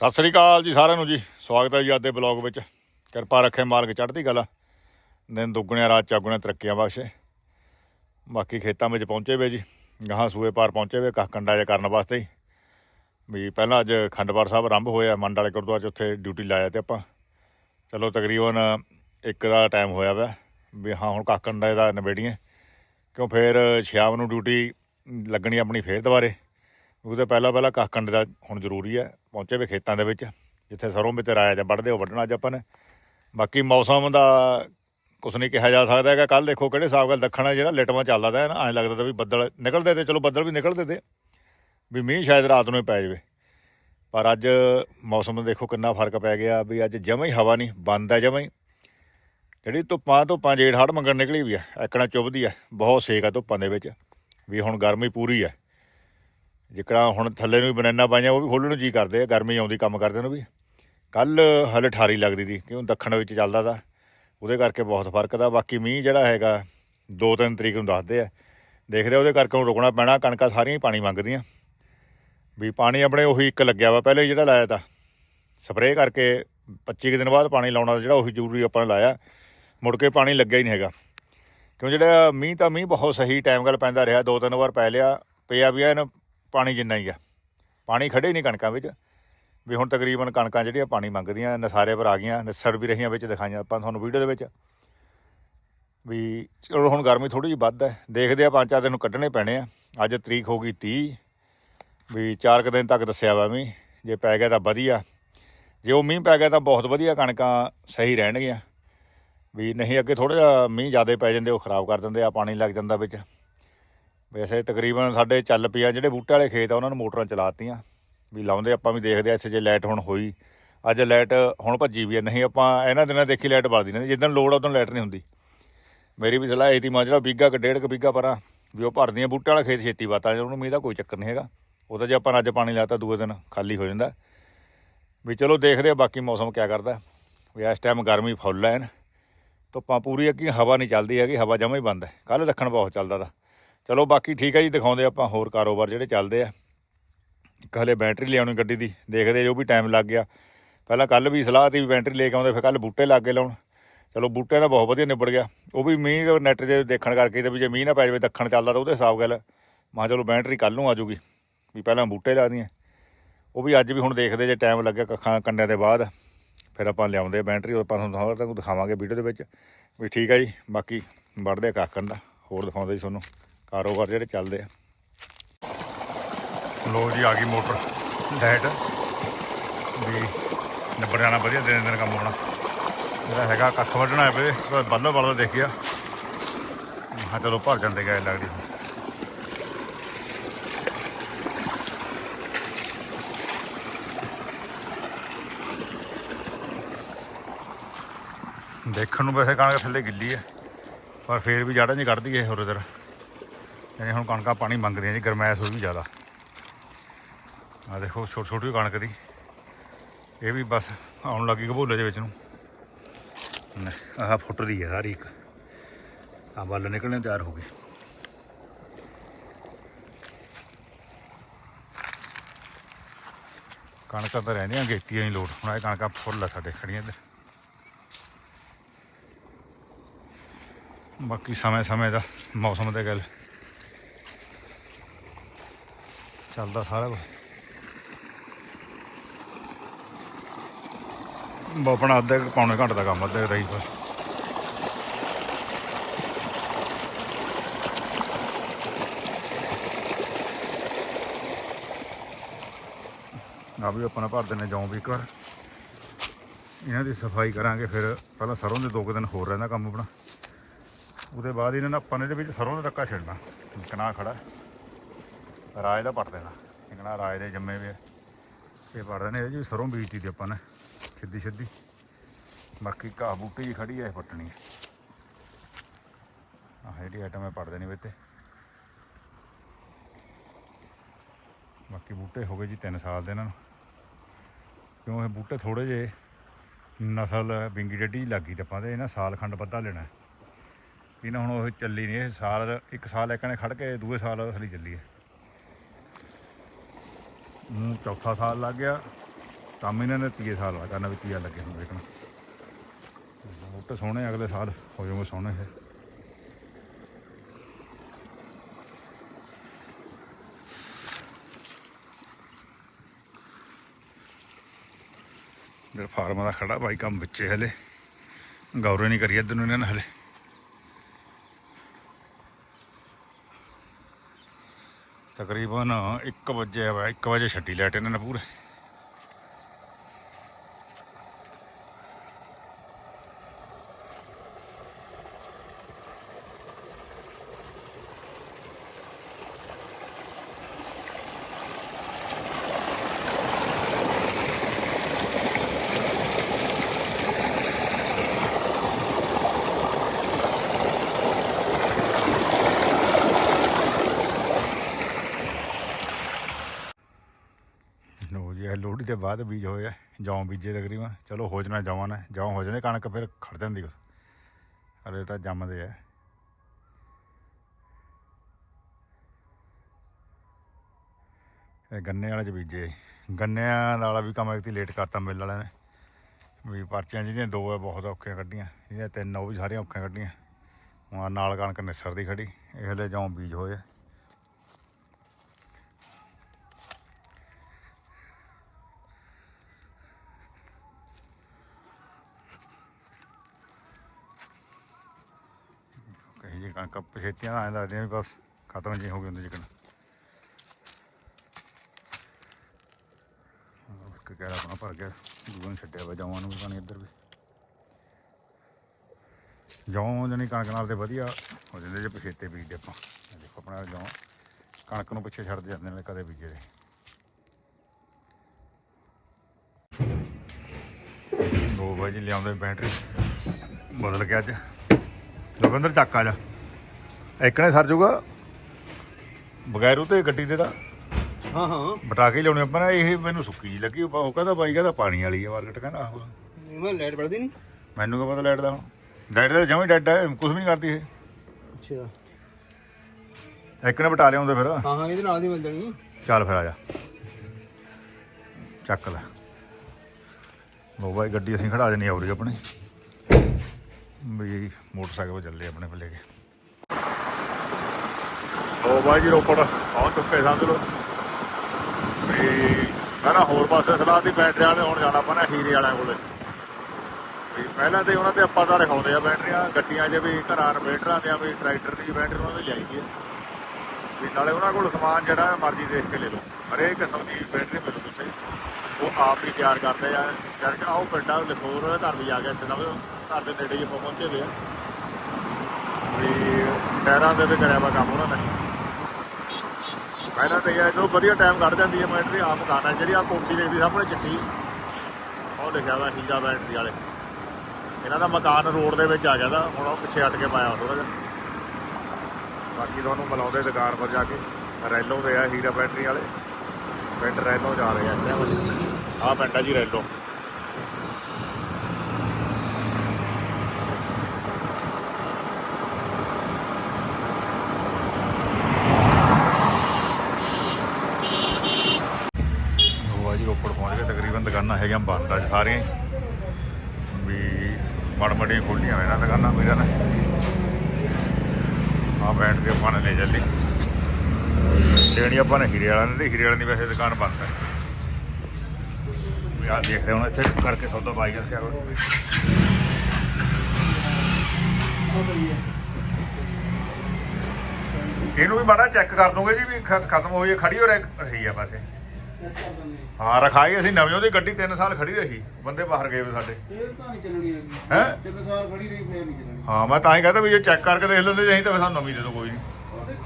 ਸਤਿ ਸ੍ਰੀ ਅਕਾਲ ਜੀ ਸਾਰਿਆਂ ਨੂੰ ਜੀ। ਸਵਾਗਤ ਹੈ ਜੀ ਅੱਜ ਦੇ ਬਲੌਗ ਵਿੱਚ। ਕਿਰਪਾ ਰੱਖੇ ਮਾਲਕ ਚੜ੍ਹਦੀ ਕਲਾ। ਦਿਨ ਦੁੱਗਣਿਆ, ਰਾਤ ਚੌਗੁਣਿਆ ਤਰੱਕੀਆਂ ਬਖਸ਼ੇ। ਬਾਕੀ ਖੇਤਾਂ ਵਿੱਚ ਪਹੁੰਚੇ ਵੇ ਜੀ। ਗਾਹਾਂ ਸੂਏ ਪਾਰ ਪਹੁੰਚੇ ਵੇ, ਕੱਖ ਕੰਡਾ ਜਿਹਾ ਕਰਨ ਵਾਸਤੇ ਵੀ ਪਹਿਲਾਂ ਅੱਜ ਖੰਡਪਾਰ ਸਾਹਿਬ ਆਰੰਭ ਹੋਇਆ, ਮੰਡ ਵਾਲੇ ਗੁਰਦੁਆਰੇ 'ਚ ਉੱਥੇ ਡਿਊਟੀ ਲਾਇਆ ਤੇ ਆਪਾਂ। ਚਲੋ ਤਕਰੀਬਨ ਇੱਕ ਦਾ ਟਾਈਮ ਹੋਇਆ ਵਾ। ਵੀ ਹਾਂ, ਹੁਣ ਕੱਖ ਕੰਡਾ ਦਾ ਨਿਬੇੜੀਏ। ਕਿਉਂ ਫੇਰ ਸ਼ਾਮ ਨੂੰ ਡਿਊਟੀ ਲੱਗਣੀ ਆਪਣੀ ਫੇਰ ਦੁਬਾਰੇ। ਉਹਦੇ ਪਹਿਲਾਂ ਪਹਿਲਾਂ ਕਾਕੰਡ ਦਾ ਹੁਣ ਜ਼ਰੂਰੀ ਹੈ, ਪਹੁੰਚੇ ਵੇ ਖੇਤਾਂ ਦੇ ਵਿੱਚ, ਜਿੱਥੇ ਸਰੋਂ ਵਿੱਚ ਰਾਇਆ ਜਾਂ ਵੱਢਦੇ, ਉਹ ਵੱਢਣਾ ਅੱਜ ਆਪਾਂ ਨੇ। ਬਾਕੀ ਮੌਸਮ ਦਾ ਕੁਛ ਨਹੀਂ ਕਿਹਾ ਜਾ ਸਕਦਾ ਹੈਗਾ। ਕੱਲ ਦੇਖੋ ਕਿਹੜੇ ਹਿਸਾਬ ਨਾਲ ਦੱਖਣਾ ਜਿਹੜਾ ਲਿਟਵਾ ਚੱਲਦਾ ਤਾ ਨਾ, ਐਂ ਲੱਗਦਾ ਤਾ ਵੀ ਬੱਦਲ ਨਿਕਲਦੇ ਤੇ ਚਲੋ ਬੱਦਲ ਵੀ ਨਿਕਲਦੇ ਤੇ ਵੀ ਮੀਂਹ ਸ਼ਾਇਦ ਰਾਤ ਨੂੰ ਹੀ ਪੈ ਜਾਵੇ। ਪਰ ਅੱਜ ਮੌਸਮ ਦਾ ਦੇਖੋ ਕਿੰਨਾ ਫ਼ਰਕ ਪੈ ਗਿਆ ਵੀ ਅੱਜ ਜਮਾਂ ਹੀ ਹਵਾ ਨਹੀਂ, ਬੰਦ ਹੈ ਜਮਾਂ ਹੀ। ਜਿਹੜੀ ਧੁੱਪਾਂ ਧੁੱਪਾਂ ਜੇੜ ਹੜ ਮੰਗਣ ਨਿਕਲੀ ਵੀ ਆ, ਐਕਣਾ ਚੁੱਭਦੀ ਆ, ਬਹੁਤ ਸੇਕ ਆ ਧੁੱਪਾਂ ਦੇ ਵਿੱਚ। ਵੀ ਹੁਣ ਗਰਮੀ ਪੂਰੀ ਆ। ਜਿਕੜਾ ਹੁਣ ਥੱਲੇ ਨੂੰ ਵੀ ਬਨਾਨਾ ਪਾਈਆਂ, ਉਹ ਵੀ ਖੋਲ੍ਹਣ ਨੂੰ ਜੀ ਕਰਦੇ ਆ, ਗਰਮੀ ਆਉਂਦੀ, ਕੰਮ ਕਰਦੇ ਨੂੰ ਵੀ। ਕੱਲ ਹਲੇ ਠਾਰੀ ਲੱਗਦੀ ਸੀ, ਕਿਉਂ ਦੱਖਣ ਵਿੱਚ ਚੱਲਦਾ ਤਾ। ਉਹਦੇ ਕਰਕੇ ਬਹੁਤ ਫ਼ਰਕ ਦਾ ਬਾਕੀ ਮੀਂਹ ਜਿਹੜਾ ਹੈਗਾ 2-3 ਤਰੀਕ ਨੂੰ ਦੱਸਦੇ ਆ। ਦੇਖਦੇ ਉਹਦੇ ਕਰਕੇ ਹੁਣ ਰੁਕਣਾ ਪੈਣਾ, ਕਣਕਾਂ ਸਾਰੀਆਂ ਹੀ ਪਾਣੀ ਮੰਗਦੀਆਂ। ਵੀ ਪਾਣੀ ਆਪਣੇ ਉਹੀ ਇੱਕ ਲੱਗਿਆ ਵਾ, ਪਹਿਲੇ ਜਿਹੜਾ ਲਾਇਆ ਤਾ। ਸਪਰੇਅ ਕਰਕੇ 25 ਕੁ ਦਿਨ ਬਾਅਦ ਪਾਣੀ ਲਾਉਣਾ ਜਿਹੜਾ ਉਹੀ ਜ਼ਰੂਰੀ ਆਪਾਂ ਲਾਇਆ। ਮੁੜ ਕੇ ਪਾਣੀ ਲੱਗਿਆ ਹੀ ਨਹੀਂ ਹੈਗਾ। ਕਿਉਂ ਜਿਹੜਾ ਮੀਂਹ ਤਾਂ ਮੀਂਹ ਬਹੁਤ ਸਹੀ ਟਾਈਮ ਗੱਲ ਪੈਂਦਾ ਰਿਹਾ ਦੋ ਤਿੰਨ ਵਾਰ ਪੈ ਲਿਆ, ਪਿਆ ਵੀ ਐਨ ਪਾਣੀ ਜਿੰਨਾ ਹੀ ਆ। ਪਾਣੀ ਖੜੇ ਨਹੀਂ ਕਣਕਾਂ ਵਿੱਚ। ਵੀ ਹੁਣ ਤਕਰੀਬਨ ਕਣਕਾਂ ਜਿਹੜੀਆਂ ਪਾਣੀ ਮੰਗਦੀਆਂ, ਨਸਾਰੇ ਪਰ ਆ ਗਈਆਂ, ਨਿਸਰ ਵੀ ਰਹੀਆਂ ਵਿੱਚ ਦਿਖਾਈਆਂ ਆਪਾਂ ਤੁਹਾਨੂੰ ਵੀਡੀਓ ਦੇ ਵਿੱਚ। ਵੀ ਚਲੋ ਹੁਣ ਗਰਮੀ ਥੋੜੀ ਜਿਹੀ ਵੱਧ ਹੈ। ਦੇਖਦੇ ਆ ਪੰਜ ਚਾਰ ਦਿਨ ਨੂੰ ਕੱਢਣੇ ਪੈਣੇ ਆ। ਅੱਜ ਤਰੀਕ ਹੋ ਗਈ 30 ਵੀ ਚਾਰ ਕੁ ਦਿਨ ਤੱਕ ਦੱਸਿਆ ਵਾ ਮੀਂਹ। ਜੇ ਪੈ ਗਿਆ ਤਾਂ ਵਧੀਆ। ਜੇ ਉਹ ਮੀਂਹ ਪੈ ਗਿਆ ਤਾਂ ਬਹੁਤ ਵਧੀਆ ਕਣਕਾਂ ਸਹੀ ਰਹਿਣਗੀਆਂ। ਵੀ ਨਹੀਂ ਅੱਗੇ ਥੋੜਾ ਜਿਹਾ ਮੀਂਹ ਜ਼ਿਆਦਾ ਪੈ ਜਾਂਦੇ, ਉਹ ਖਰਾਬ ਕਰ ਦਿੰਦੇ ਆ, ਪਾਣੀ ਲੱਗ ਜਾਂਦਾ ਵਿੱਚ। ਵੈਸੇ ਤਕਰੀਬਨ ਸਾਡੇ ਚੱਲ ਪਿਆ ਜਿਹੜੇ ਬੂਟੇ ਵਾਲੇ ਖੇਤ ਆ, ਉਹਨਾਂ ਨੂੰ ਮੋਟਰਾਂ ਚਲਾਤੀਆਂ। ਵੀ ਲਾਉਂਦੇ ਆਪਾਂ ਵੀ ਦੇਖਦੇ ਆ, ਇੱਥੇ ਜੇ ਲਾਈਟ ਹੁਣ ਹੋਈ। ਅੱਜ ਲਾਈਟ ਹੁਣ ਭੱਜੀ ਵੀ ਆ, ਨਹੀਂ ਆਪਾਂ ਇਹਨਾਂ ਦਿਨਾਂ ਦੇਖੀ ਲਾਈਟ ਬਲਦੀ ਨਹੀਂ। ਜਿੱਦਣ ਲੋੜ ਆ, ਉਦੋਂ ਲਾਈਟ ਨਹੀਂ ਹੁੰਦੀ। ਮੇਰੀ ਵੀ ਸਲਾਹ ਇਹ ਤੀ ਮਾ ਜਿਹੜਾ ਬੀਗਾ ਕਿ, ਡੇਢ ਕੁ ਬੀਗਾ ਪਰਾਂ, ਵੀ ਉਹ ਭਰਦੀਆਂ ਬੂਟੇ ਵਾਲਾ ਖੇਤ ਛੇਤੀ ਬਾਤਾਂ ਉਹਨੂੰ ਮੀਂਹ ਦਾ ਕੋਈ ਚੱਕਰ ਨਹੀਂ ਹੈਗਾ। ਉਹ ਤਾਂ ਜੇ ਆਪਾਂ ਅੱਜ ਪਾਣੀ ਲਾਤਾ, ਦੂਏ ਦਿਨ ਖਾਲੀ ਹੋ ਜਾਂਦਾ। ਵੀ ਚਲੋ ਦੇਖਦੇ ਆ, ਬਾਕੀ ਮੌਸਮ ਕਿਆ ਕਰਦਾ। ਵੀ ਇਸ ਟਾਈਮ ਗਰਮੀ ਫੁੱਲ ਐਨ। ਧੁੱਪਾਂ ਪੂਰੀ ਹੈ ਹਵਾ ਨਹੀਂ ਚੱਲਦੀ ਹੈਗੀ, ਹਵਾ ਜਮਾਂ ਹੀ ਬੰਦ ਹੈ। ਕੱਲ ਦੱਖਣ ਬਹੁਤ ਚੱਲਦਾ ਤਾ। ਚਲੋ ਬਾਕੀ ਠੀਕ ਹੈ ਜੀ, ਦਿਖਾਉਂਦੇ ਆਪਾਂ ਹੋਰ ਕਾਰੋਬਾਰ ਜਿਹੜੇ ਚੱਲਦੇ ਆ। ਇੱਕ ਹਲੇ ਬੈਟਰੀ ਲਿਆਉਣੀ ਗੱਡੀ ਦੀ, ਦੇਖਦੇ ਜੋ ਵੀ ਟਾਈਮ ਲੱਗ ਗਿਆ। ਪਹਿਲਾਂ ਕੱਲ ਵੀ ਸਲਾਹ ਤੀ ਵੀ ਬੈਟਰੀ ਲੈ ਕੇ ਆਉਂਦੇ, ਫਿਰ ਕੱਲ ਬੂਟੇ ਲੱਗ ਗਏ ਲਾਉਣ। ਚਲੋ ਬੂਟਿਆਂ ਦਾ ਬਹੁਤ ਵਧੀਆ ਨਿਬੜ ਗਿਆ। ਉਹ ਵੀ ਮੀਂਹ ਨੈਟ 'ਤੇ ਦੇਖਣ ਕਰਕੇ ਤੇ ਵੀ ਜੇ ਮੀਂਹ ਨਾ ਪੈ ਜਾਵੇ, ਦੱਖਣ ਚੱਲਦਾ ਤਾਂ ਉਹਦੇ ਹਿਸਾਬ ਗੱਲ। ਮਾ ਚਲੋ ਬੈਟਰੀ ਕੱਲ ਨੂੰ ਆ ਜੂਗੀ ਵੀ ਪਹਿਲਾਂ ਬੂਟੇ ਲਾ ਦੀਆਂ ਉਹ ਵੀ ਅੱਜ ਵੀ ਹੁਣ ਦੇਖਦੇ ਜੇ ਟਾਈਮ ਲੱਗਿਆ ਕੱਖਾਂ ਕੰਡਿਆਂ ਦੇ ਬਾਅਦ। ਫਿਰ ਆਪਾਂ ਲਿਆਉਂਦੇ ਬੈਟਰੀ, ਉਹ ਆਪਾਂ ਤੁਹਾਨੂੰ ਹੋਰ ਤੱਕ ਦਿਖਾਵਾਂਗੇ ਵੀਡੀਓ ਦੇ ਵਿੱਚ। ਵੀ ਠੀਕ ਹੈ ਜੀ, ਬਾਕੀ ਵੜਦੇ ਆ ਕਾਕਣ ਦਾ, ਹੋਰ ਦਿਖਾਉਂਦੇ ਜੀ ਤੁਹਾਨੂੰ। ਕਾਰੋਬਾਰ ਜਿਹੜੇ ਚੱਲਦੇ ਆ। ਲੋ ਜੀ, ਆ ਗਈ ਮੋਟਰ। ਲਾਈਟ। ਵੀ ਨਿਬੜ ਜਾਣਾ ਵਧੀਆ, ਦਿਨ ਦਿਨ ਕੰਮ ਹੋਣਾ। ਜਿਹੜਾ ਹੈਗਾ, ਕੱਖ ਵੱਢਣਾ ਹੈ ਵੇ ਬੱਲੋ ਬੱਲੋ ਦੇਖ ਗਿਆ ਹਾਂ, ਚਲੋ, ਭਰ ਜਾਂਦੇ ਗਏ, ਲੱਗਦੀ। ਦੇਖਣ ਨੂੰ ਵੈਸੇ ਕਣਕ ਥੱਲੇ ਗਿੱਲੀ ਹੈ ਪਰ ਫੇਰ ਵੀ ਜੜਾਂ ਨਹੀਂ ਕੱਢਦੀ ਇਹ ਹੋਰ ਉਧਰ ਯਾਨੀ ਹੁਣ ਕਣਕਾਂ ਪਾਣੀ ਮੰਗਦੀਆਂ ਜੀ, ਗਰਮੈਸ਼ ਹੋਈ ਵੀ ਜ਼ਿਆਦਾ। ਆ ਦੇਖੋ ਛੋਟੀ ਛੋਟੀ ਕਣਕ ਦੀ। ਇਹ ਵੀ ਬਸ ਆਉਣ ਲੱਗੀ ਘਬੋਲੇ ਦੇ ਵਿੱਚ ਨੂੰ। ਆਹ ਫੁੱਟ ਰਹੀ ਹੈ ਸਾਰੀ ਇੱਕ। ਆ ਬੱਲ ਨਿਕਲਣੇ ਨੂੰ ਤਿਆਰ ਹੋ ਗਏ। ਕਣਕਾਂ ਤਾਂ ਰਹਿੰਦੀਆਂ ਗੇਤੀਆਂ ਹੀ ਲੋੜ। ਹੁਣ ਇਹ ਕਣਕਾਂ ਫੁੱਲ ਆ ਸਾਡੇ, ਖੜੀਆਂ ਇੱਧਰ। ਬਾਕੀ ਸਮੇਂ ਸਮੇਂ ਦਾ ਮੌਸਮ ਦੇ ਗੱਲ। ਚੱਲਦਾ ਸਾਰਾ ਕੁਝ ਆਪਣਾ ਅੱਧੇ ਪੌਣੇ ਘੰਟੇ ਦਾ ਕੰਮ ਅੱਧੇ ਰਹੀ ਫਿਰ ਆ ਵੀ ਆਪਣਾ ਭਰ ਦਿੰਨੇ ਜੌਂ ਵੀ ਇੱਕ ਵਾਰ। ਇਹਨਾਂ ਦੀ ਸਫ਼ਾਈ ਕਰਾਂਗੇ ਫਿਰ, ਪਹਿਲਾਂ ਸਰੋਂ ਦੇ ਦੋ ਕੁ ਦਿਨ ਹੋਰ ਰਹਿੰਦਾ ਕੰਮ ਆਪਣਾ। ਉਹਦੇ ਬਾਅਦ ਇਹਨਾਂ ਨੇ ਆਪਾਂ ਨੇ ਇਹਦੇ ਵਿੱਚ ਸਰੋਂ ਦਾ ਟੱਕਾ ਛੱਡਣਾ। ਕਣਾ ਖੜਾ। ਰਾਜ ਦਾ ਪੱਟ ਦੇਣਾ ਇਕਣਾ ਰਾਜ ਦੇ ਜੰਮੇ ਵੇ ਇਹ ਪੜ ਰਹੇ ਨੇ, ਇਹ ਜੀ ਸਰੋਂ ਬੀਜਤੀ ਦੀ ਆਪਾਂ ਨੇ, ਸਿੱਧੀ ਸਿੱਧੀ। ਬਾਕੀ ਘਾਹ ਬੂਟੀ ਜੀ ਖੜੀ ਐ ਇਹ ਪੱਟਣੀ ਹੈ ਆਹ ਜਿਹੜੀ ਆਈਟਮ ਹੈ ਪੜ ਦੇਣੀ ਵਿੱਚ ਬਾਕੀ ਬੂਟੇ ਹੋ ਗਏ ਜੀ 3 ਸਾਲ ਦੇ ਇਹਨਾਂ ਨੂੰ। ਕਿਉਂ ਇਹ ਬੂਟੇ ਥੋੜੇ ਜੇ ਨਸਲ ਬਿੰਗੀ ਡੱਡੀ ਲੱਗੀ ਤੇ ਆਪਾਂ ਤੇ ਇਹਨਾਂ ਸਾਲ ਖੰਡ ਬੱਧਾ ਲੈਣਾ। ਹੈ। ਇਹਨਾਂ ਹੁਣ ਉਹ ਚੱਲੀ ਨਹੀਂ, ਇਹ ਸਾਲ, ਇੱਕ ਸਾਲ ਇੱਕ ਨੇ ਖੜ ਕੇ, ਦੂਏ ਸਾਲ ਹਲੀ ਚੱਲੀ ਹੈ ਨੂੰ ਚੌਥਾ ਸਾਲ ਲੱਗ ਗਿਆ। ਕੰਮ ਇਹਨਾਂ ਨੇ ਤੀਏ ਸਾਲ ਆ ਕਰਨਾ ਵੀ ਤੀਆ ਲੱਗੇ ਹੁਣ ਵੇਖਣਾ ਬੂਟੇ ਸੋਹਣੇ ਅਗਲੇ ਸਾਲ, ਹੋ ਜਾਊਗੇ ਸੋਹਣੇ ਫਿਰ। ਇਧਰ ਫਾਰਮ ਦਾ ਖੜਾ ਬਾਈ ਕੰਮ ਵਿੱਚੇ ਹਲੇ। ਗੌਰੇ ਨਹੀਂ ਕਰੀ ਇੱਧਰ ਨੂੰ ਇਹਨਾਂ ਨੇ ਹਲੇ। ਤਕਰੀਬਨ 1 ਵਜੇ ਆ 1 ਵਜੇ ਛੱਡੀ ਲਾਈਟ ਇਹਨਾਂ ਨੇ ਪੂਰੇ ਲੋ ਜੀ ਇਹ ਲੋਹੜੀ ਦੇ ਬਾਅਦ ਬੀਜ ਹੋਏ ਆ, ਜੌਂ ਬੀਜੇ ਤਕਰੀਬਨ। ਚਲੋ ਹੋ ਜਾਣਾ ਜੌਂ ਨਾ, ਜੌਂ ਹੋ ਜਾਣੇ, ਕਣਕ ਫਿਰ ਖੜ ਜਾਂਦੀ ਉਸ ਹਲੇ ਤਾਂ ਜੰਮਦੇ ਆ। ਇਹ ਗੰਨੇ ਵਾਲੇ ਚ ਬੀਜੇ। ਗੰਨਿਆਂ ਵਾਲਾ ਵੀ ਕੰਮ ਇਕਤੀ ਲੇਟ ਕਰਤਾ ਮਿਲ ਵਾਲਿਆਂ ਨੇ। ਵੀ ਪਰਚੀਆਂ ਜਿਹੜੀਆਂ ਦੋ ਆ, ਬਹੁਤ ਔਖੀਆਂ ਕੱਢੀਆਂ। ਜਿਹੜੀਆਂ ਤਿੰਨ ਉਹ ਵੀ ਸਾਰੀਆਂ ਔਖੀਆਂ ਕੱਢੀਆਂ। ਹੁਣ ਨਾਲ ਕਣਕ ਨਿਸਰਦੀ ਖੜੀ। ਇਹ ਹਲੇ ਜੌਂ ਬੀਜ ਹੋਏ ਆ। ਕਹੀ ਜੀ ਪਛੇਤੀਆਂ ਦਾ ਐਂ ਲੱਗਦੀਆਂ ਵੀ ਬਸ ਖਤਮ ਜੀ ਹੋ ਗਏ ਹੁੰਦੀ ਜਿਕਣ। ਕਿ ਕਹਿ ਆਪਣਾ ਭਰ ਗਿਆ। ਦੂਆਂ ਨੂੰ ਛੱਡਿਆ ਵਾ ਜਵਾਂ ਨੂੰ ਵੀ ਪਾਣੀ ਇੱਧਰ ਵੀ। ਜੌਂ ਜਣੀ ਕਣਕ ਨਾਲ ਤੇ ਵਧੀਆ ਹੋ ਜਾਂਦੇ ਜੇ ਪਛੇਤੇ ਬੀਜਦੇ ਆਪਾਂ। ਦੇਖੋ ਆਪਣਾ ਜੌਂ ਕਣਕ ਨੂੰ ਪਿੱਛੇ ਛੱਡ ਜਾਂਦੇ ਨੇ ਕਦੇ ਬੀਜੇ ਦੇ ਦੋ ਬਾਈ ਲਿਆਉਂਦੇ ਬੈਟਰੀ। ਬਦਲ ਕੇ ਅੱਜ। ਲਵਿੰਦਰ, ਚੱਕ ਆ ਜਾ। ਇੱਕ ਨੇ ਸਰ ਜੂਗਾ। ਬਗੈਰੂ ਤੇ ਗੱਡੀ ਦੇ ਦਾ ਹਾਂ ਹਾਂ। ਬਟਾ ਕੇ ਲਿਆਉਣੇ ਆਪਾਂ ਨਾ ਇਹ ਮੈਨੂੰ ਸੁੱਕੀ ਜੀ ਲੱਗੀ। ਉਹ ਉਹ ਕਹਿੰਦਾ ਬਾਈ ਕਹਿੰਦਾ ਪਾਣੀ ਵਾਲੀ ਹੈ ਮਾਰਕੀਟ ਕਹਿੰਦਾ ਆਹੋ। ਮੈਂ ਲਾਈਟ ਪੜਦੀ ਨਹੀਂ। ਮੈਨੂੰ ਕੀ ਪਤਾ ਲਾਈਟ ਦਾ ਹੁਣ? ਲਾਈਟ ਦਾ ਜਮਾਂ ਹੀ ਡੈਡ ਹੈ ਕੁਝ ਵੀ ਨਹੀਂ ਕਰਦੀ ਇਹ। ਅੱਛਾ। ਇੱਕ ਨੇ ਬਟਾ ਲਿਆਉਂਦੇ ਫਿਰ। ਹਾਂ ਹਾਂ ਇਹਦੇ ਨਾਲ ਦੀ ਮਿਲ ਜਾਣੀ। ਚੱਲ ਫਿਰ ਆ ਜਾ। ਚੱਕ ਲੈ। ਲੋ ਬਾਈ ਗੱਡੀ ਅਸੀਂ ਖੜਾ ਜਣੀ ਆਉਰੀ ਆਪਣੀ। ਵੀ ਮੋਟਰਸਾਈਕਲ ਚੱਲੇ ਆਪਣੇ ਪੱਲੇ ਕੇ। ਲੋ ਬਾਈ ਜੀ, ਰੋਪੜ। ਪਹੁੰਚ ਚੁੱਕੇ ਸਮਝ ਲਓ। ਵੀ ਮੈਂ ਨਾ ਹੋਰ ਪਾਸੇ ਸਲਾਹ ਦੀ ਬੈਟਰੀ ਵਾਲੇ ਹੁਣ ਜਾਣਾ ਪੈਣਾ ਹੀਰੇ ਵਾਲਿਆਂ ਕੋਲੇ। ਵੀ ਪਹਿਲਾਂ ਤੇ ਉਹਨਾਂ ਤੇ ਆਪਾਂ ਤਾਂ ਰਖਾਉਂਦੇ ਆ ਬੈਟਰੀਆਂ, ਗੱਡੀਆਂ 'ਚ ਵੀ ਘਰਾਂ ਇਨਵੇਟਰਾਂ ਦੀਆਂ ਵੀ ਟਰੈਕਟਰ ਦੀ ਬੈਟਰੀ ਉਹਨਾਂ ਦੀ ਲਿਆਈ ਹੈ ਵੀ ਨਾਲੇ ਉਹਨਾਂ ਕੋਲ ਸਮਾਨ ਜਿਹੜਾ ਮਰਜ਼ੀ ਦੇਖ ਕੇ ਲੈ ਲਓ। ਹਰੇਕ ਕਿਸਮ ਦੀ ਬੈਟਰੀ ਮਿਲੂ ਤੁਸੀਂ ਉਹ ਆਪ ਹੀ ਤਿਆਰ ਕਰਦੇ ਆ। ਜਦ ਕਿ ਆਹ ਪਿੰਡਾਂ ਲਿਖੋਰ ਘਰ ਵੀ ਆ ਗਿਆ ਇੱਥੇ ਨਵੇਂ ਘਰ ਦੇ ਨੇੜੇ ਹੀ ਪਹੁੰਚੇ ਹੋਏ ਆ। ਵੀ ਟਾਇਰਾਂ ਦੇ ਵੀ ਕਰਿਆ ਵਾ ਕੰਮ ਉਹਨਾਂ ਨੇ। ਪਹਿਲਾਂ ਤੇ ਇਹ ਜੋ ਵਧੀਆ ਟਾਈਮ ਕੱਢ ਜਾਂਦੀ ਹੈ ਬੈਟਰੀ ਆਪ ਗਾਣਾ ਜਿਹੜੀ ਆ ਕੋਠੀ ਦੇਖਦੀ ਸਾਹਮਣੇ ਚਿੱਟੀ। ਉਹ ਲਿਖਿਆ ਵਾ ਹੀਰਾ ਬੈਟਰੀ ਵਾਲੇ। ਇਹਨਾਂ ਦਾ ਮਕਾਨ ਰੋਡ ਦੇ ਵਿੱਚ ਆ ਗਿਆ ਦਾ ਹੁਣ ਉਹ ਪਿੱਛੇ ਹਟ ਕੇ ਪਾਇਆ ਥੋੜਾ ਜਿਹਾ। ਬਾਕੀ ਤੁਹਾਨੂੰ ਮਿਲਾਉਂਦੇ ਦੁਕਾਨ ਪਰ ਜਾ ਕੇ। ਰੈਲੋ ਦੇ ਆ ਹੀਰਾ ਬੈਟਰੀ ਵਾਲੇ। ਪਿੰਡ ਰੈਲੋ ਜਾ ਰਹੇ ਆ ਇੱਥੇ। ਆਹ ਪਿੰਡ ਆ ਜੀ ਰੈਲੋ ਉਹ ਆ ਜੀ ਰੋਪੜ ਪਹੁੰਚ ਗਏ ਤਕਰੀਬਨ ਦੁਕਾਨਾਂ ਹੈਗੀਆਂ ਬੰਦ ਅੱਜ ਸਾਰੀਆਂ ਹੀ। ਵੀ ਮੜ ਮੜੀਆਂ ਖੋਲੀਆਂ ਹੋਈਆਂ ਨੇ ਦੁਕਾਨਾਂ ਮੇਰਾ ਨੇ। ਆ ਬੈਠ ਕੇ ਆਪਾਂ ਨੇ ਲੈ ਚੱਲੀ। ਲੈਣੀ ਆਪਾਂ ਨੇ ਹੀਰੇ ਵਾਲਿਆਂ ਨੇ ਤੇ ਹੀਰੇ ਵਾਲਿਆਂ ਦੀ ਵੈਸੇ ਦੁਕਾਨ ਬੰਦ ਹੈ। ਵੀ ਆ ਦੇਖਦੇ ਹੁਣ ਇੱਥੇ ਕਰਕੇ ਸੌਦਾ ਬਾਈ ਕਰਕੇ ਆਓ। ਇਹਨੂੰ ਵੀ ਮਾੜਾ ਚੈੱਕ ਕਰ ਦੋਗੇ ਜੀ ਵੀ ਖ- ਖਤਮ ਹੋਈ ਹੈ, ਖੜੀ ਹੋ ਰਹਿ- ਰਹੀ ਆ ਪਾਸੇ ਹਾਂ ਰਖਾਈ ਅਸੀਂ ਨਵੀਂ ਉਹਦੀ ਗੱਡੀ 3 ਸਾਲ ਖੜੀ ਰਹੀ। ਬੰਦੇ ਬਾਹਰ ਗਏ ਵੇ ਸਾਡੇ। ਇਹ ਤਾਂ ਨਹੀਂ ਚੱਲਣੀ ਹੈਗੀ। ਹੈ? ਤਿੰਨ ਸਾਲ ਖੜੀ ਰਹੀ ਫੇਰ ਨਹੀਂ ਚੱਲਣੀ। ਹਾਂ ਮੈਂ ਤਾਂ ਹੀ ਕਹਿੰਦਾ ਵੀ ਜੇ ਚੈੱਕ ਕਰਕੇ ਦੇਖ ਲੈਂਦੇ ਜੇ ਅਸੀਂ ਤਾਂ ਫਿਰ ਸਾਨੂੰ ਨਵੀਂ ਦੇ ਦਿਓ ਕੋਈ ਨਹੀਂ ਉਹਦੇ ਦੀ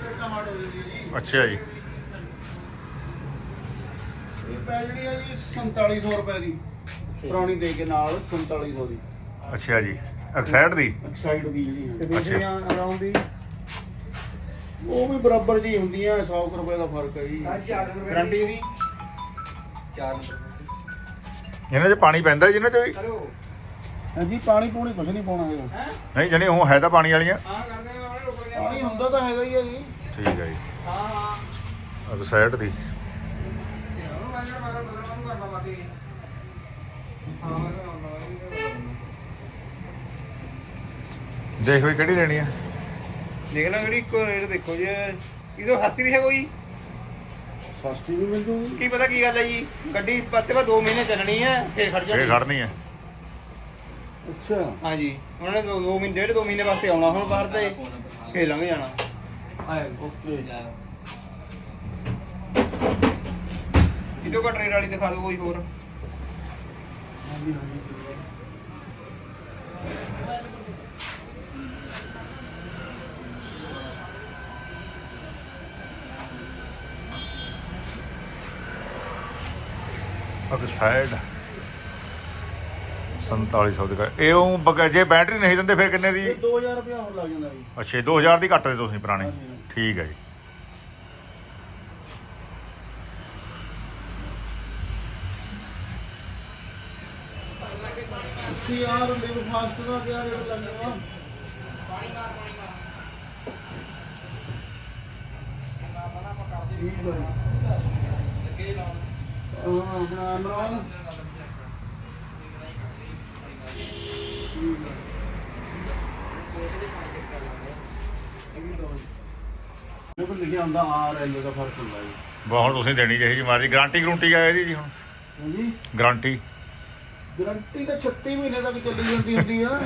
ਪਲੇਟਾਂ ਮਾਰ ਹੋ ਜੀ। ਅੱਛਾ ਜੀ। ਇਹ ਪੈ ਜਣੀ ਹੈ ਜੀ 4700 ਰੁਪਏ ਦੀ। ਪੁਰਾਣੀ ਦੇ ਕੇ ਨਾਲ 4700 ਦੀ। ਅੱਛਾ ਜੀ। ਐਕਸਾਈਡ ਦੀ? ਐਕਸਾਈਡ ਦੀ ਜਿਹੜੀ ਹੈ ਤੇ ਦੂਜੀਆਂ ਅਰਾਊਂਡ ਦੀ। ਉਹ ਵੀ ਬਰਾਬਰ ਜੀ ਹੁੰਦੀਆਂ 100 ਕੁ ਰੁਪਏ ਦਾ ਫ਼ਰਕ ਹੈ ਜੀ। ਗਰੰਟੀ ਦੀ। ਇਹਨਾਂ 'ਚ ਪਾਣੀ ਪੈਂਦਾ ਜੀ ਇਹਨਾਂ 'ਚ ਵੀ? ਹਾਂਜੀ ਪਾਣੀ ਪੂਣੀ ਕੁਝ ਨਹੀਂ ਪਾਉਣਾ ਹੈਗਾ। ਨਹੀਂ ਜਣੀ ਉਹ ਹੈ ਤਾਂ ਪਾਣੀ ਵਾਲੀਆਂ? ਹਾਂ ਕਰਦੇ ਮੈਂ ਆਪਣੇ ਰੁਕ ਗਿਆ ਪਾਣੀ ਹੁੰਦਾ ਤਾਂ ਹੈਗਾ ਹੀ ਹੈ ਜੀ। ਠੀਕ ਹੈ ਜੀ। ਹਾਂ ਹਾਂ। ਐਕਸਾਈਡ ਦੀ। ਹਾਂ ਦੇਖ ਵੀ ਕਿਹੜੀ ਲੈਣੀ ਆ। ਦੇਖ ਲੈ ਜਿਹੜੀ ਇੱਕੋ ਰੇਟ ਦੇਖੋ ਜੀ। ਇਹਦੋਂ ਹਸਤੀ ਵੀ ਹੈ ਕੋਈ? ਸਸਤੀ ਵੀ ਮਿਲ ਜੂਗੀ। ਕੀ ਪਤਾ ਕੀ ਗੱਲ ਹੈ ਜੀ? ਗੱਡੀ ਪੱਤੇ ਬਾ 2 ਮਹੀਨੇ ਚੱਲਣੀ ਹੈ ਫੇਰ ਖੜ ਇਹ ਜਾਣੀ ਖੜਨੀ ਆ ਅੱਛਾ। ਹਾਂਜੀ। ਉਹਨਾਂ ਨੇ 2 ਮਹੀਨੇ ਡੇਢ 2 ਮਹੀਨੇ ਵਾਸਤੇ ਆਉਣਾ ਹੁਣ ਬਾਹਰ ਤੇ। ਫੇਰ ਲੰਘ ਜਾਣਾ। ਓਕੇ। ਇਹਦੋਂ ਘੱਟ ਰੇਟ ਵਾਲੀ ਦਿਖਾ ਦਿਓ ਕੋਈ ਹੋਰ। ਹਾਂਜੀ ਹਾਂਜੀ। ਅਗ ਸਾਈਡ 4700 ਦੀ ਕਰ- ਇਹ ਉਹ ਬਗ- ਜੇ ਬੈਟਰੀ ਨਹੀਂ ਦਿੰਦੇ ਫਿਰ ਕਿੰਨੇ ਦੀ? ਇਹ 2000 ਰੁਪਏ ਹੋਰ ਲੱਗ ਜਾਂਦਾ ਜੀ। ਅੱਛਾ 2000 ਦੀ ਘੱਟ ਦੇ ਤੁਸੀਂ ਪੁਰਾਣੇ। ਹਾਂਜੀ। ਠੀਕ ਹੈ ਜੀ। ਸੀ ਆਰ ਲਿਵ ਫਾਸਟ ਦਾ ਕਿਆ ਰੇਟ ਲੱਗੇਗਾ ਠੀਕ ਹੈ ਹਾਂ ਆਪਣਾ ਇਮਰਾਨ ਇਹ ਕੋਲ ਲਿਖਿਆ ਹੁੰਦਾ ਆਰ ਐਲ ਦਾ ਫ਼ਰਕ ਹੁੰਦਾ ਜੀ ਬਾ ਹੁਣ ਤੁਸੀਂ ਦੇਣੀ ਚਾਹੀਦੀ ਜੀ ਮਾਰੀ ਗਾਰੰਟੀ ਗਰੰਟੀ ਆ ਇਹਦੀ ਜੀ ਹੁਣ? ਹਾਂਜੀ। ਗਾਰੰਟੀ। ਗਰੰਟੀ ਤਾਂ 36 ਮਹੀਨੇ ਤੱਕ ਚੱਲੀ ਜਾਂਦੀ ਹੁੰਦੀ ਆ।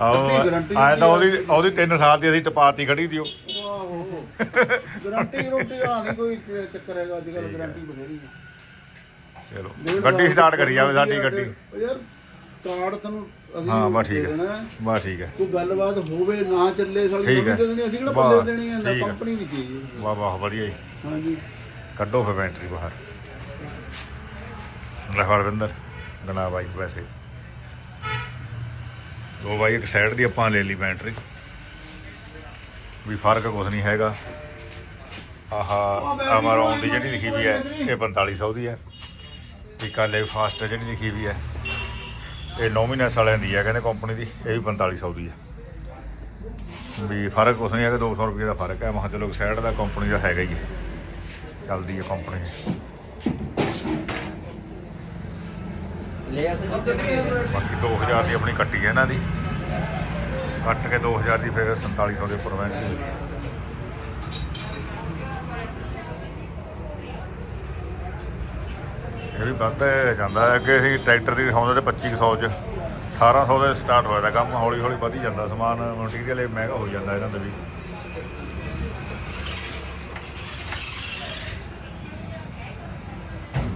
ਆਓ guarantee ਆਇਆ ਤਾਂ ਹੁੰਦੀ ਉਹਦੀ ਉਹਦੀ 3 ਸਾਲ ਦੀ ਅਸੀਂ ਟਪਾਤੀ ਖੜੀ ਦਿਓ ਆਹੋ। ਗਰੰਟੀ ਗਰੰਟੀ ਆ ਨਹੀਂ ਕੋਈ ਚੱਕਰ ਹੈਗਾ ਅੱਜ ਕੱਲ ਗਰੰਟੀ ਬਥੇਰੀ ਹੈ ਚਲੋ। ਗੱਡੀ ਸਟਾਰਟ ਕਰੀ ਜਾਵੇ ਸਾਡੀ ਗੱਡੀ। ਉਹ ਯਾਰ ਕਾਰਡ ਤੁਹਾਨੂੰ ਅਸੀਂ ਹਾਂ ਬਸ ਠੀਕ ਹੈ। ਬਸ ਠੀਕ ਹੈ। ਕੋਈ ਗੱਲਬਾਤ ਹੋਵੇ ਨਾ ਚੱਲੇ ਸਾਡੀ ਠੀਕ ਹੈ। ਦੇ ਦੇਣੀ ਅਸੀਂ ਕਿਹੜਾ ਬੱਲੇ ਦੇਣੀ ਹੈ। ਕੰਪਨੀ ਦੀ ਚੀਜ਼ ਹੈ। ਵਾਹ ਵਾਹ ਵਧੀਆ ਜੀ। ਹਾਂਜੀ। ਕੱਢੋ ਫਿਰ ਬੈਟਰੀ ਬਾਹਰ। ਲੈ ਹਰਵਿੰਦਰ ਗਣਾ ਬਾਈ ਵੈਸੇ। ਉਹ ਬਾਈ ਇੱਕ ਸਾਈਡ ਦੀ ਆਪਾਂ ਲੈ ਲਈ ਬੈਟਰੀ। ਵੀ ਫ਼ਰਕ ਕੁਝ ਨਹੀਂ ਹੈਗਾ। ਆਹ ਅਮਰੌਨ ਦੀ ਜਿਹੜੀ ਲਿਖੀ ਵੀ ਹੈ ਇਹ 4500 ਦੀ ਹੈ। ਆ ਲੈ ਫਾਸਟ ਜਿਹੜੀ ਲਿਖੀ ਵੀ ਹੈ। ਇਹ ਨੋਮੀਨੈਸ ਵਾਲਿਆਂ ਦੀ ਹੈ ਕਹਿੰਦੇ ਕੰਪਨੀ ਦੀ। ਇਹ ਵੀ 4500 ਦੀ ਹੈ। ਵੀ ਫ਼ਰਕ ਕੁਝ ਨਹੀਂ ਹੈਗਾ 200 ਰੁਪਏ ਦਾ ਫ਼ਰਕ ਹੈ। ਮਹਾਂ ਚਲੋ ਸਾਈਡ ਦਾ ਕੰਪਨੀ ਦਾ ਹੈਗਾ ਹੀ ਹੈ। ਚੱਲਦੀ ਹੈ ਕੰਪਨੀ ਬਾਕੀ 2000 ਦੀ ਆਪਣੀ ਕੱਟੀ ਹੈ ਇਹਨਾਂ ਦੀ। ਕੱਟ ਕੇ 2000 ਦੀ ਫਿਰ 4700 ਦੇ ਉੱਪਰ ਬੈਠੀ ਇਹ ਵੀ ਵੱਧ ਜਾਂਦਾ ਹੈ ਕਿ ਅਸੀਂ ਟਰੈਕਟਰ ਦੀ ਦਿਖਾਉਂਦੇ ਤੇ 2500 ਚ 1800 ਦੇ ਸਟਾਰਟ ਹੋਇਆ ਦਾ ਕੰਮ, ਹੌਲੀ ਹੌਲੀ ਵਧੀ ਜਾਂਦਾ ਸਮਾਨ ਮਟੀਰੀਅਲ ਇਹ ਮਹਿੰਗਾ ਹੋ ਜਾਂਦਾ ਇਹਨਾਂ ਦਾ ਵੀ।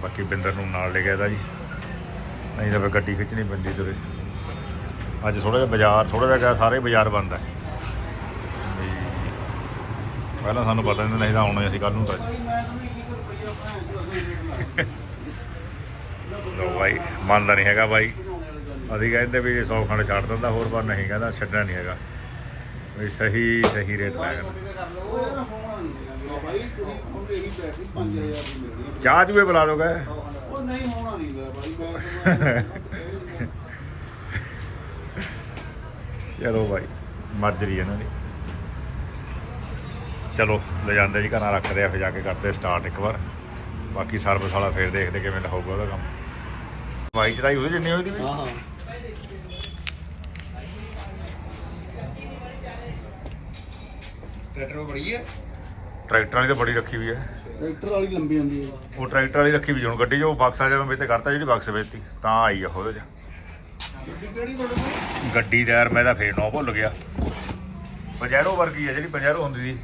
ਬਾਕੀ ਬਿੰਦਰ ਨੂੰ ਨਾਲ ਲੈ ਗਿਆ ਦਾ ਜੀ। ਨਹੀਂ ਤਾਂ ਫਿਰ ਗੱਡੀ ਖਿੱਚਣੀ ਪੈਂਦੀ ਤੁਰੇ ਅੱਜ ਥੋੜਾ ਜਿਹਾ ਬਾਜ਼ਾਰ ਥੋੜਾ ਜਿਹਾ ਸਾਰੇ ਬਾਜ਼ਾਰ ਬੰਦ ਹੈ। ਪਹਿਲਾਂ ਸਾਨੂੰ ਪਤਾ ਨਹੀਂ ਨਹੀਂ ਤਾਂ ਆਉਣਾ ਅਸੀਂ ਕੱਲ ਨੂੰ ਤਾਂ ਭਾਈ ਮੈਂ ਤੁਹਾਨੂੰ 21 ਰੁਪਏ ਭੈਣ ਚੋਦ ਅਸੀਂ ਰੇਟ ਲਾਇਆ ਲੋ ਬਾਈ ਮੰਨਦਾ ਨਹੀਂ ਹੈਗਾ ਬਾਈ। ਅਸੀਂ ਕਹਿੰਦੇ ਵੀ 100 ਖੰਡ ਛੱਡ ਦਿੰਦਾ ਹੋਰ ਪਰ ਨਹੀਂ ਕਹਿੰਦਾ ਛੱਡਣਾ ਨਹੀਂ ਹੈਗਾ। ਵੀ ਸਹੀ ਸਹੀ ਰੇਟ ਲਾਇਆ ਕਰਨਾ। ਉਹ ਯਾਰ ਹੋਣਾ ਨਹੀਂ ਹੈਗਾ ਭਾਈ ਤੁਸੀਂ ਹੁਣ ਇਹੀ ਬੈਟਰੀ 5000 ਦੀ ਮਿਲਦੀ ਹੈ ਚਾਹ ਜੂਏ ਬੁਲਾ ਦੋਗੇ? ਉਹ ਨਹੀਂ ਹੋਣਾ ਨਹੀਂ ਗਾ ਭਾਈ ਮੈਂ ਤੁਹਾਨੂੰ ਚਲੋ ਬਾਈ ਮਰਜ਼ੀ ਇਹਨਾਂ ਦੀ। ਚਲੋ ਲੈ ਜਾਂਦੇ ਜੀ ਘਰਾਂ ਰੱਖਦੇ ਆ ਫਿਰ ਜਾ ਕੇ ਕਰਦੇ ਸਟਾਰਟ ਇੱਕ ਵਾਰ। ਬਾਕੀ ਸਰਵਿਸ ਵਾਲਾ ਫੇਰ ਦੇਖਦੇ ਕਿਵੇਂ ਦਾ ਹੋਊਗਾ ਉਹਦਾ ਕੰਮ। ਬਾਈ ਚੜਾਈ ਉਹਦੇ ਜਿੰਨੀ ਹੋਈ ਦੀ ਵੀ? ਹਾਂ ਹਾਂ। ਟਰੈਕਟਰ ਬੜੀ ਹੈ। ਟਰੈਕਟਰ ਵਾਲੀ ਤਾਂ ਬੜੀ ਰੱਖੀ ਵੀ ਹੈ। ਟਰੈਕਟਰ ਵਾਲੀ ਲੰਬੀ ਹੁੰਦੀ ਹੈ। ਉਹ ਟਰੈਕਟਰ ਵਾਲੀ ਰੱਖੀ ਵੀ ਹੁਣ ਗੱਡੀ ਜੋ ਬਕਸਾ ਜਦੋਂ ਵਿੱਚ ਕਰਤਾ ਜਿਹੜੀ ਬਕਸ ਵੇਚਤੀ ਤਾਂ ਆਈ ਆ ਉਹਦੇ ਚ। ਗੱਡੀ ਕਿਹੜੀ ਤੁਹਾਡੇ ਕੋਲ? ਗੱਡੀ ਦਾ ਯਾਰ ਮੈਂ ਤਾਂ ਫੇਰ ਨੋ ਭੁੱਲ ਗਿਆ। ਪਜੈਰੋ ਵਰਗੀ ਆ ਜਿਹੜੀ ਪਜੈਰੋ ਹੁੰਦੀ ਸੀ।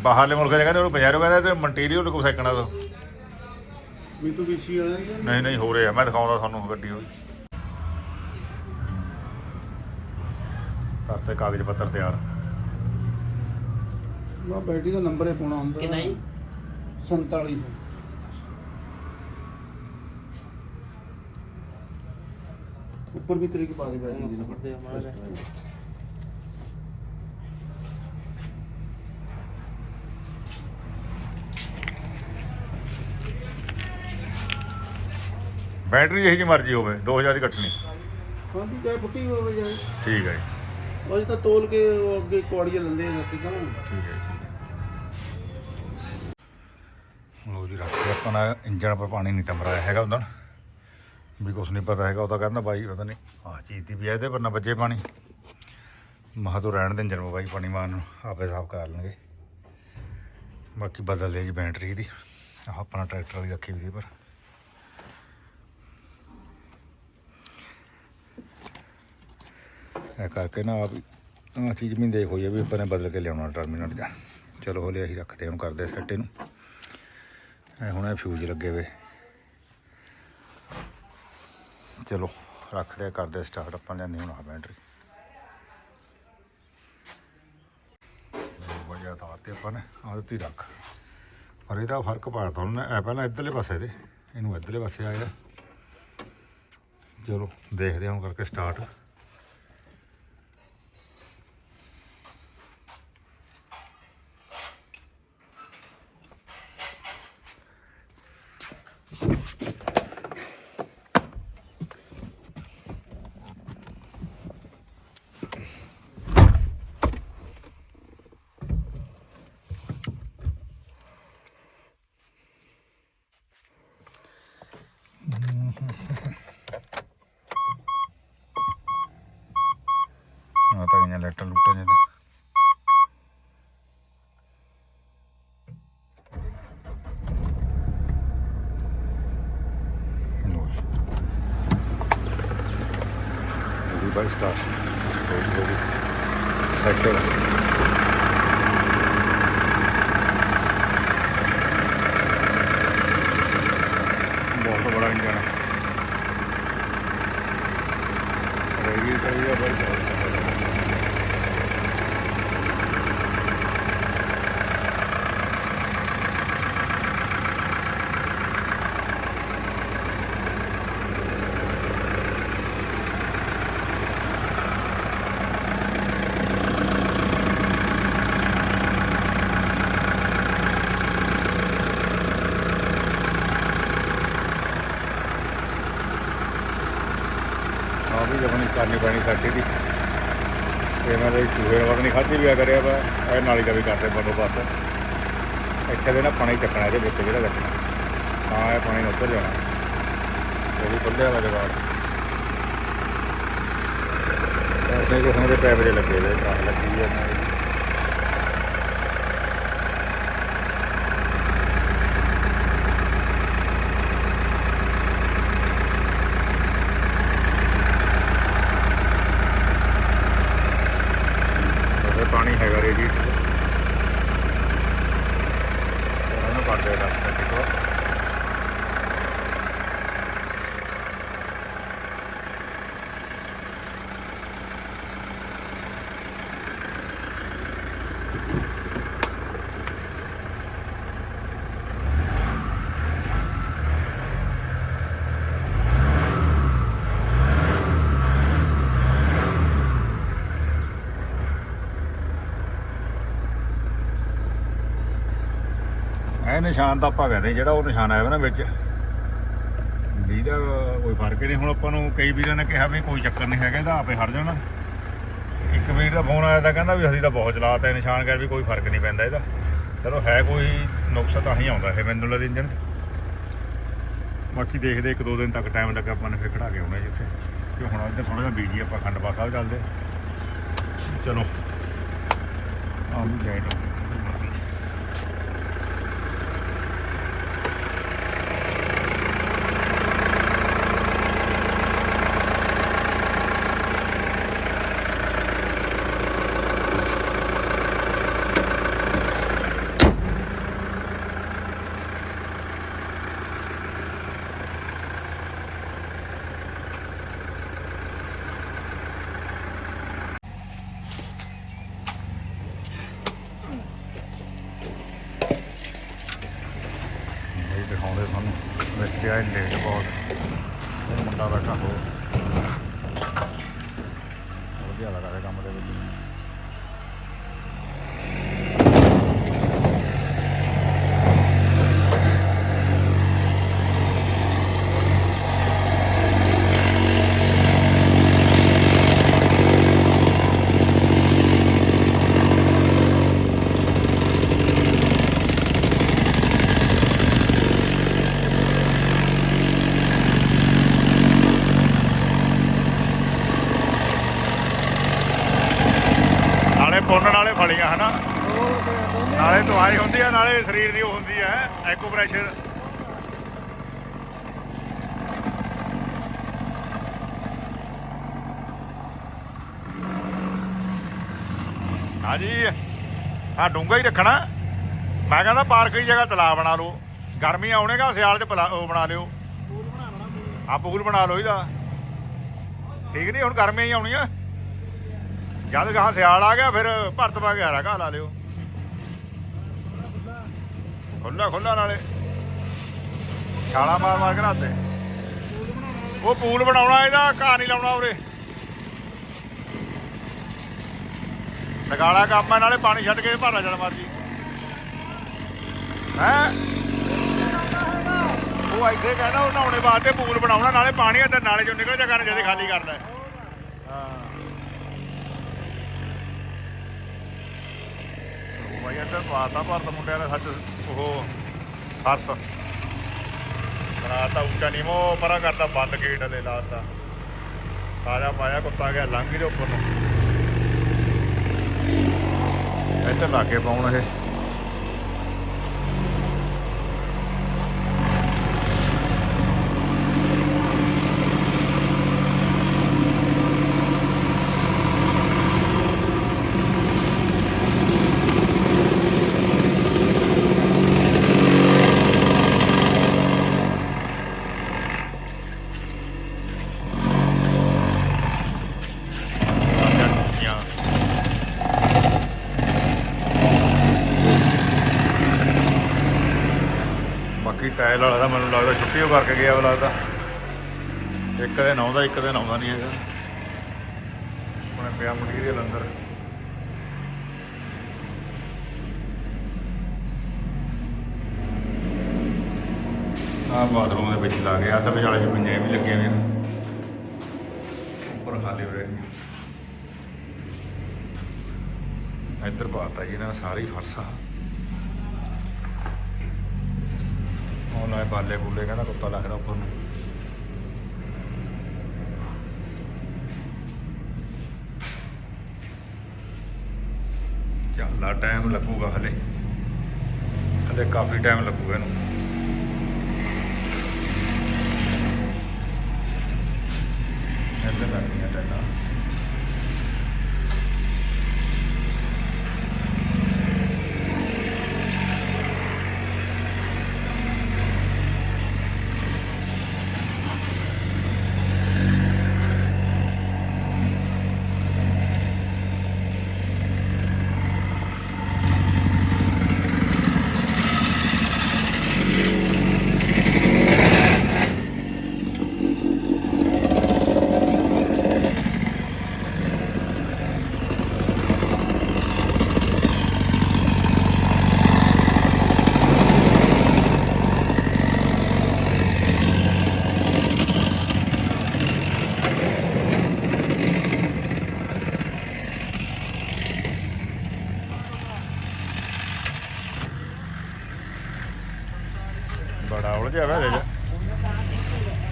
ਬਾਹਰਲੇ ਮੁਲਕਾਂ ਦੇ ਕਹਿੰਦੇ ਉਹਨੂੰ ਪਜੈਰੋ ਕਹਿੰਦੇ ਤੇ ਮਟੀਰੀਅਲ ਕੋ ਸੈਕਣਾ ਵਾਲਾ ਹੀ। ਨਹੀਂ ਨਹੀਂ ਹੋ ਰਿਹਾ। ਮੈਂ ਦਿਖਾਉਂਦਾ ਤੁਹਾਨੂੰ ਗੱਡੀ ਹੋਈ ਕਰਤੇ ਕਾਗਜ਼ ਪੱਤਰ ਤਿਆਰ। ਨਾ ਬੈਟਰੀ ਦਾ ਨੰਬਰ ਹੀ ਪਾਉਣਾ ਹੁੰਦਾ। ਕਿੰਨਾ ਜੀ? 47 ਉੱਪਰ ਵੀ ਤਰੀਕ ਪਾ ਦੇ ਬੈਟਰੀ ਦੀ। ਨੰਬਰ ਬੈਟਰੀ ਜਿਹੀ ਜੀ ਮਰਜ਼ੀ ਹੋਵੇ 2000 ਦੀ ਕੱਟਣੀ। ਹਾਂਜੀ ਚਾਹੇ ਫੁੱਟੀ ਹੋਵੇ ਜਾਏ ਠੀਕ ਹੈ ਜੀ। ਅੱਜ ਤਾਂ ਤੋਲ ਕੇ ਉਹ ਅੱਗੇ ਕੁਆੜੀਆਂ ਲੈਂਦੇ ਆ ਸਾਥੀ ਤਾਂ। ਠੀਕ ਹੈ ਠੀਕ ਹੈ। ਲੋ ਜੀ ਰੱਖ ਲਿਆ ਆਪਾਂ ਨੇ ਇੰਜਣ ਪਰ ਪਾਣੀ ਨਹੀਂ ਤਮਰਾਇਆ ਹੈਗਾ ਉਹਨਾਂ ਵੀ ਕੁਛ ਨਹੀਂ ਪਤਾ ਹੈਗਾ ਉਹ ਤਾਂ ਕਹਿੰਦਾ ਬਾਈ ਪਤਾ ਨਹੀਂ ਆਹ ਚੀਜ਼ ਦੀ ਵੀ ਇਹਦੇ ਪਰ ਨਾ ਵੱਜੇ ਪਾਣੀ। ਮਹਾ ਤੋਂ ਰਹਿਣ ਦੇ ਇੰਜਣ ਬਾਈ ਪਾਣੀ ਮਾਰਨ ਨੂੰ ਆਪੇ ਸਾਫ਼ ਕਰਾ ਲੈਣਗੇ। ਬਾਕੀ ਬਦਲ ਲਈ ਜੀ ਬੈਟਰੀ ਦੀ ਆਹ ਆਪਣਾ ਟਰੈਕਟਰ ਵੀ ਰੱਖੀ ਵੀ ਸੀ ਪਰ। ਇਹ ਕਰਕੇ ਨਾ ਆਪ ਆ ਚੀਜ਼ ਵੀ ਦੇਖ ਹੋਈ ਹੈ ਵੀ ਆਪਾਂ ਨੇ ਬਦਲ ਕੇ ਲਿਆਉਣਾ ਟਰਮੀਨਲ ਜਾਂ। ਚਲੋ ਹੌਲੀ ਅਸੀਂ ਰੱਖਦੇ ਹਾਂ ਕਰਦੇ ਸੈੱਟ ਇਹਨੂੰ। ਇਹ ਹੁਣ ਇਹ ਫਿਊਜ਼ ਲੱਗੇ ਵੇ। ਚਲੋ ਰੱਖਦੇ ਕਰਦੇ ਸਟਾਰਟ ਆਪਾਂ ਲਿਆਉਂਦੇ ਹੁਣ ਆ ਬੈਟਰੀ ਵਧੀਆ ਤਾਰ ਤੇ ਆਪਾਂ ਨੇ ਆਹ ਦਿੱਤੀ ਰੱਖ। ਪਰ ਇਹਦਾ ਫ਼ਰਕ ਪਾਇਆ ਤੁਹਾਨੂੰ ਇਹ ਪਹਿਲਾਂ ਇੱਧਰਲੇ ਪਾਸੇ ਦੇ, ਇਹਨੂੰ ਇੱਧਰਲੇ ਪਾਸੇ ਆਇਆ। ਚਲੋ ਦੇਖਦੇ ਹਾਂ ਹੁਣ ਕਰਕੇ ਸਟਾਰਟ ਆ ਤਾਂ ਇਹਨਾਂ ਲੈਟਰ ਲੁੱਟਾਂ ਜਾਂਦੇ ਲਓ ਜੀ। ਹੋ ਗਈ ਬਾਈ ਸਟਾਰਟ ਹੋ ਗਈ ਹੋ ਗਈ ਸੈਕਟਰ ਬਹੁਤ ਬੜਾ ਇੰਜਨ ਹੈ ਰੇਗੀ ਕਰੀ ਆ ਬਾਈ ਬਹੁਤ ਆ ਵੀ ਜਮਨੀ ਕਰਨੀ ਪੈਣੀ ਸਾਡੀ ਦੀ ਤੇ ਇਹਨਾਂ ਦੇ ਚੂਹੇ ਵੀ ਆ ਕਰਿਆ ਵਾ, ਇਹ ਨਾਲੀ ਦਾ ਵੀ ਕਰਦੇ ਬੰਦੋਬਸਤ ਇੱਥੇ ਦੇ ਨਾ ਪਾਣੀ ਚੱਕਣਾ, ਇਹਦੇ ਵਿੱਚ ਜਿਹੜਾ ਰੱਖਣਾ ਹਾਂ ਇਹ ਪਾਣੀ ਉੱਧਰ ਜਾਣਾ। ਇਹ ਵੀ ਖੁੱਲਿਆ ਵਾ ਜਗਾੜ। ਐਸੇ ਕਿਸਮ ਦੇ ਪੈਪ ਜੇ ਲੱਗੇ ਹੋਏ ਲੱਗੀ ਹੈ ਇਹਨਾਂ ਦੀ ਉਹਦੇ ਪਾਣੀ ਹੈਗਾ ਰੇ ਜੀ ਉਹਨੂੰ ਪੜਦੇ ਦਾ ਦੇਖੋ ਇਹ ਨਿਸ਼ਾਨ ਤਾਂ ਆਪਾਂ ਕਹਿੰਦੇ ਜਿਹੜਾ ਉਹ ਨਿਸ਼ਾਨ ਆਇਆ ਵਾ ਨਾ ਵਿੱਚ। ਵੀ ਦਾ ਕੋਈ ਫ਼ਰਕ ਨਹੀਂ। ਹੁਣ ਆਪਾਂ ਨੂੰ ਕਈ ਵੀਰਾਂ ਨੇ ਕਿਹਾ ਵੀ ਕੋਈ ਚੱਕਰ ਨਹੀਂ ਹੈਗਾ, ਇਹਦਾ ਆਪੇ ਹਟ ਜਾਣਾ। ਇੱਕ ਵੀਰ ਦਾ ਫੋਨ ਆਇਆ ਤਾਂ ਕਹਿੰਦਾ ਵੀ ਅਸੀਂ ਤਾਂ ਬਹੁਤ ਚਲਾਤਾ ਇਹ ਨਿਸ਼ਾਨ ਕਰ ਵੀ ਕੋਈ ਫ਼ਰਕ ਨਹੀਂ ਪੈਂਦਾ ਇਹਦਾ। ਚਲੋ ਹੈ ਕੋਈ ਨੁਕਸ ਤਾਂ ਹੀ ਆਉਂਦਾ ਇਹ ਮੈਨੂੰ ਲੱਗਦਾ ਇੰਜਨ ਬਾਕੀ ਦੇਖਦੇ ਇੱਕ ਦੋ ਦਿਨ ਤੱਕ ਟਾਈਮ ਲੱਗਾ ਆਪਾਂ ਨੇ ਫਿਰ ਖੜਾ ਕੇ ਆਉਣਾ ਜਿੱਥੇ ਕਿ ਹੁਣ ਇੱਧਰ ਥੋੜਾ ਜਿਹਾ ਬੀਜੀ ਆਪਾਂ ਖੰਡਪਾ ਸਾਹਿਬ ਚੱਲਦੇ। ਚਲੋ ਆ ਵੀ ਲੈਟ ਇਹ ਆ ਡੂੰਗਾ ਹੀ ਰੱਖਣਾ। ਮੈਂ ਕਹਿੰਦਾ ਪਾਰਕ ਦੀ ਜਗ੍ਹਾ ਤਲਾਬ ਬਣਾ ਲਓ। ਗਰਮੀ ਆਉਣੇਗਾ, ਸਿਆਲ ਚ ਪਲਾ- ਉਹ ਬਣਾ ਲਿਓ। ਪੂਲ ਪੂਲ ਆ ਪੂਲ ਬਣਾ ਲਓ ਇਹਦਾ। ਠੀਕ ਨਹੀਂ ਹੁਣ ਗਰਮੀ ਹੀ ਆਉਣੀ ਆ ਜਦ ਗਾਂ ਸਿਆਲ ਆ ਗਿਆ, ਫਿਰ ਭਰਤ ਪਾ ਕੇ ਹਰਾ ਘਾਹ ਲਾ ਲਿਓ। ਖੁੱਲਾ ਖੁੱਲਾ ਨਾਲੇ। ਛਾਲਾ ਮਾਰ ਮਾਰ ਕੇ ਨਾਤੇ ਪੂਲ ਉਹ ਪੂਲ ਬਣਾਉਣਾ ਇਹਦਾ, ਘਾਹ ਨਹੀਂ ਲਾਉਣਾ ਉਰੇ। ਲਗਾਲਾ ਕੰਮ ਹੈ ਨਾਲੇ ਪਾਣੀ ਛੱਡ ਕੇ ਭਰਨਾ ਚੱਲ ਮਰਜ਼ੀ ਹੈ? ਉਹ ਇੱਥੇ ਕਹਿੰਦਾ ਉਹ ਨਹਾਉਣੇ ਵਾਸਤੇ ਪੂਲ ਬਣਾਉਣਾ, ਨਾਲੇ ਪਾਣੀ ਇੱਧਰ ਨਾਲੇ ਚੋਂ ਨਿਕਲ ਜਾ ਕਰਨ ਜਦੇ ਖਾਲੀ ਕਰ ਲੈ ਹਾਂ। ਉਹ ਭਾਈ ਇੱਧਰ ਪਾਤਾ ਭਾਰਤ ਮੁੰਡਿਆਂ ਨੇ ਸੱਚ, ਉਹ ਫਰਸ। ਬਣਾਤਾ ਉੱਚਾ ਨੀਮੋ ਪਰਾਂ ਕਰਤਾ, ਬੰਦ ਗੇਟ ਲੈ ਲਾਤਾ ਤਾਜਾ ਪਾਇਆ ਕੁੱਤਾ ਗਿਆ, ਲੰਘ ਦੇ ਉੱਪਰ ਨੂੰ। ਇੱਧਰ ਲਾ ਕੇ ਪਾਉਣ ਇਹ ਜਾਂ ਬਾਕੀ ਟਾਇਲ ਵਾਲਾ ਤਾਂ ਮੈਨੂੰ ਲੱਗਦਾ ਛੁੱਟੀ ਉਹ ਕਰਕੇ ਗਿਆ ਵਾ ਲੱਗਦਾ। ਇੱਕ ਦਿਨ ਆਉਂਦਾ, ਇੱਕ ਦਿਨ ਆਉਂਦਾ ਨਹੀਂ ਹੈਗਾ। ਆਪਣੇ ਪਿਆ ਮਟੀਰੀਅਲ ਅੰਦਰ। ਆਹ ਬਾਥਰੂਮ ਦੇ ਵਿੱਚ ਲਾ ਗਿਆ ਤਾਂ ਵਿਚਾਲੇ ਚ ਪੰਜਾਂ ਵੀ ਲੱਗੀਆਂ ਹੋਈਆਂ। ਉੱਪਰ ਖਾਲੀ ਹੋ ਰਹੇ ਨੇ ਇੱਧਰ ਪਾਤਾ ਜੀ ਨਾ ਸਾਰੀ ਫਰਸਾ ਉਹ ਲਾਏ ਬਾਲੇ ਬੁੱਲੇ ਕਹਿੰਦਾ ਕੁੱਤਾ ਲੱਗਦਾ ਉੱਪਰ ਨੂੰ। ਚੱਲਦਾ ਟਾਈਮ ਲੱਗੂਗਾ ਹਲੇ। ਹਲੇ ਕਾਫੀ ਟਾਈਮ ਲੱਗੂਗਾ ਇਹਨੂੰ। ਇੱਧਰ ਲੱਗੀਆਂ ਟੈਲਾਂ ਬੜਾ ਉਲਝਿਆ ਹੋਇਆ ਇਹਦੇ ਚ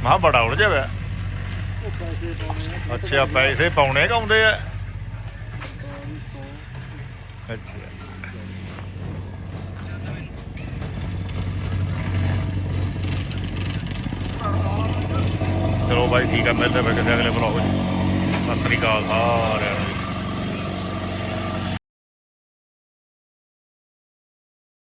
ਮਾ ਬੜਾ ਉਲਝਿਆ ਹੋਇਆ ਅੱਛਾ, ਪੈਸੇ ਪਾਉਣੇ ਕਾਉਂਦੇ ਆ? ਅੱਛਾ। ਚਲੋ ਬਾਈ, ਠੀਕ ਆ, ਮਿਲਦੇ ਫਿਰ ਕਿਸੇ ਅਗਲੇ ਬਲੌਗ 'ਚ। ਸਤਿ ਸ੍ਰੀ ਅਕਾਲ ਸਾਰਿਆਂ